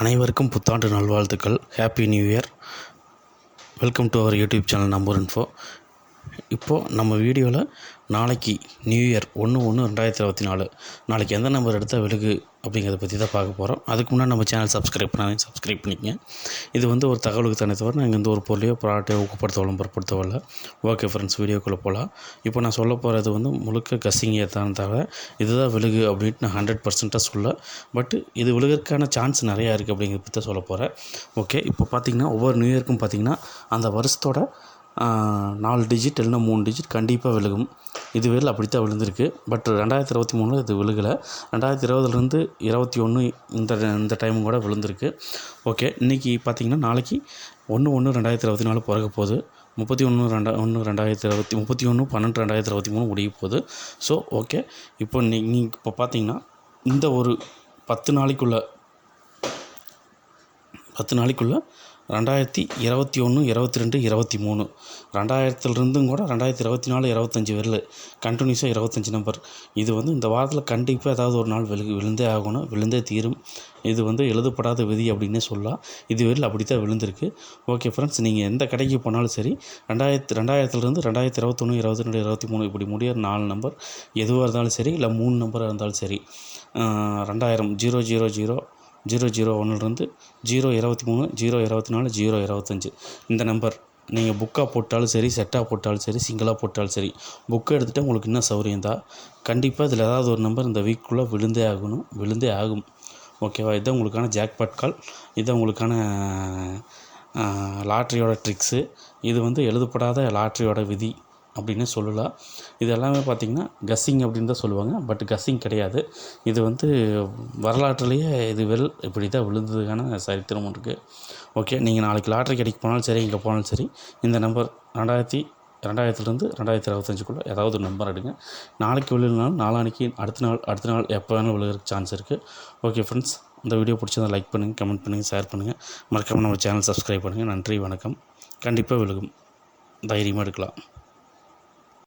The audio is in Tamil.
அனைவருக்கும் புத்தாண்டு நல்வாழ்த்துக்கள். Happy new year welcome to our YouTube channel number info இப்போது நம்ம வீடியோவில் நாளைக்கு நியூ இயர் ஒன்று ஒன்று ரெண்டாயிரத்தி இருபத்தி நாலு. நாளைக்கு எந்த நம்பர் எடுத்தால் விழுகு அப்படிங்கிறத பற்றி தான் பார்க்க போகிறோம் அதுக்கு முன்னாடி நம்ம சேனல் சப்ஸ்கிரைப் பண்ணாதீங்க சப்ஸ்கிரைப் பண்ணிக்கங்க. இது வந்து ஒரு தகவலுக்கு தானே தவிர நாங்கள் எந்த ஒரு பொருளையோ ப்ராடக்டையோ ஊக்கப்படுத்த விளம்பரப்படுத்தவோ இல்லை ஓகே ஃப்ரெண்ட்ஸ் வீடியோக்குள்ளே போகலாம் இப்போ நான் சொல்ல போகிறது வந்து முழுக்க கசிங்க தான் தவிர இதுதான் விழுகு அப்படின்ட்டு நான் ஹண்ட்ரட் பர்சன்ட்டாக சொல்ல. பட் இது விழுகிறதுக்கான சான்ஸ் நிறையா இருக்குது அப்படிங்கிறத பற்றி தான் சொல்ல போகிறேன் ஓகே இப்போ பார்த்தீங்கன்னா ஒவ்வொரு நியூ இயர்க்கும் பார்த்தீங்கன்னா அந்த வருஷத்தோட நாலு டிஜிட் இல்லைனா மூணு டிஜிட் கண்டிப்பாக விழுகும். இதுவரையில் அப்படித்தான் விழுந்திருக்கு. பட் ரெண்டாயிரத்தி இருபத்தி மூணில் இது விழுகலை. ரெண்டாயிரத்தி இருபதுலேருந்து இருபத்தி ஒன்று இந்த இந்த டைமும் கூட விழுந்திருக்கு. ஓகே இன்றைக்கி பார்த்தீங்கன்னா நாளைக்கு ஒன்று ஒன்று ரெண்டாயிரத்தி இருபத்தி நாலு பிறக்க போகுது. முப்பத்தி ஒன்று ரெண்டா ஒன்று ரெண்டாயிரத்தி இருபத்தி முப்பத்தி ஒன்று பன்னெண்டு ரெண்டாயிரத்தி இருபத்தி மூணு முடிய போகுது. ஸோ ஓகே இப்போ நீ நீ இப்போ பார்த்தீங்கன்னா இந்த ஒரு பத்து நாளைக்குள்ளே பத்து நாளைக்குள்ளே ரெண்டாயிரத்தி இருபத்தி ஒன்று இருபத்தி ரெண்டு இருபத்தி மூணு. ரெண்டாயிரத்துலேருந்தும் கூட ரெண்டாயிரத்தி இருபத்தி நாலு இருபத்தஞ்சி வரல கண்டினியூஸாக இருபத்தஞ்சி நம்பர் இது வந்து இந்த வாரத்தில் கண்டிப்பாக ஏதாவது ஒரு நாள் விழு விழுந்தே ஆகணும். விழுந்தே தீரும். இது வந்து எழுதப்படாத விதி அப்படின்னே சொல்லலாம். இது வரையில் அப்படி தான் விழுந்திருக்கு. ஓகே ஃப்ரெண்ட்ஸ் நீங்கள் எந்த கடைக்கு போனாலும் சரி ரெண்டாயிரத்து ரெண்டாயிரத்துலேருந்து ரெண்டாயிரத்தி இருபத்தொன்று இருபத்தி ரெண்டு இருபத்தி மூணு இப்படி முடியிற நாலு நம்பர் எதுவாக இருந்தாலும் சரி இல்லை மூணு நம்பராக இருந்தாலும் சரி ரெண்டாயிரம் zero zero zero zero zero ஒன்றுலேருந்து ஜீரோ இருபத்தி மூணு ஜீரோ இருபத்தி நாலு ஜீரோ இருபத்தஞ்சி இந்த நம்பர். நீங்கள் புக்காக போட்டாலும் சரி செட்டாக போட்டாலும் சரி சிங்கிளாக போட்டாலும் சரி புக்கை எடுத்துகிட்டு உங்களுக்கு என்ன சௌரியம் தான். கண்டிப்பாக இதில் ஏதாவது ஒரு நம்பர் இந்த வீக்குள்ளே விழுந்தே ஆகணும் விழுந்தே ஆகும். ஓகேவா இதுதான் உங்களுக்கான ஜாக்பாட் கால் இதுதான் உங்களுக்கான லாட்ரியோட ட்ரிக்ஸு இது வந்து எழுதப்படாத லாட்ரியோட விதி. அப்படின்னு சொல்லலாம் இது எல்லாமே பார்த்திங்கன்னா கஸ்ஸிங் அப்படின்னு தான் சொல்லுவாங்க. பட் கஸ்ஸிங் கிடையாது. இது வந்து வரலாற்றுலேயே இது வெல் இப்படி தான் விழுந்ததுக்கான சரித்திரம் இருக்குது ஓகே நீங்கள் நாளைக்கு லாட்ரி கடைக்கு போனாலும் சரி இங்கே போனாலும் சரி இந்த நம்பர் ரெண்டாயிரத்தி ரெண்டாயிரத்துலேருந்து ரெண்டாயிரத்தி இருபத்தஞ்சுக்குள்ளே ஏதாவது ஒரு நம்பர் எடுங்க. நாளைக்கு விழுனாலும் நாளானிக்கு அடுத்த நாள் அடுத்த நாள் எப்போ வேணாலும் விழுகிறதுக்கு சான்ஸ் இருக்குது ஓகே ஃப்ரெண்ட்ஸ் இந்த வீடியோ பிடிச்சதை லைக் பண்ணுங்கள் கமெண்ட் பண்ணுங்கள் ஷேர் பண்ணுங்கள் மறக்காமல் நம்ம சேனல் சப்ஸ்கிரைப் பண்ணுங்கள் நன்றி வணக்கம். கண்டிப்பாக விழுகும். தைரியமாக எடுக்கலாம்.